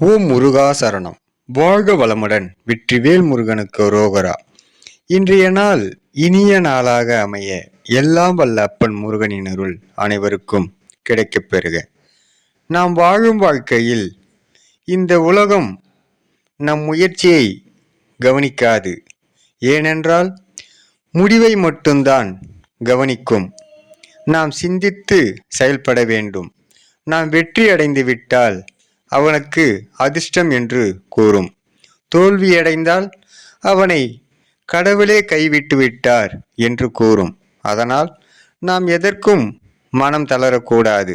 ஓம் முருகா சரணம். வாழ்க வளமுடன் வெற்றிவேல் முருகனுக்கு ரோகரா. இன்றைய நாள் இனிய நாளாக அமைய எல்லாம் வல்ல அப்பன் முருகனின் அருள் அனைவருக்கும் கிடைக்கப் பெறுக. நாம் வாழும் வாழ்க்கையில் இந்த உலகம் நம் முயற்சியை கவனிக்காது. ஏனென்றால் முடிவை மட்டும்தான் கவனிக்கும். நாம் சிந்தித்து செயல்பட வேண்டும். நாம் வெற்றி அடைந்து விட்டால் அவனுக்கு அதிர்ஷ்டம் என்று கூறும். தோல்வியடைந்தால் அவனை கடவுளே கைவிட்டு விட்டார் என்று கூறும். அதனால் நாம் எதற்கும் மனம் தளரக்கூடாது.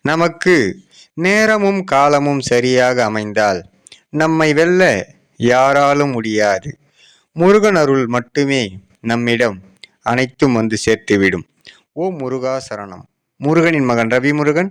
நமக்கு நேரமும் காலமும் சரியாக அமைந்தால் நம்மை வெல்ல யாராலும் முடியாது. முருகன் அருள் மட்டுமே நம்மிடம் அனைத்தும் வந்து சேர்த்துவிடும். ஓ முருகா சரணம். முருகனின் மகன் ரவி முருகன்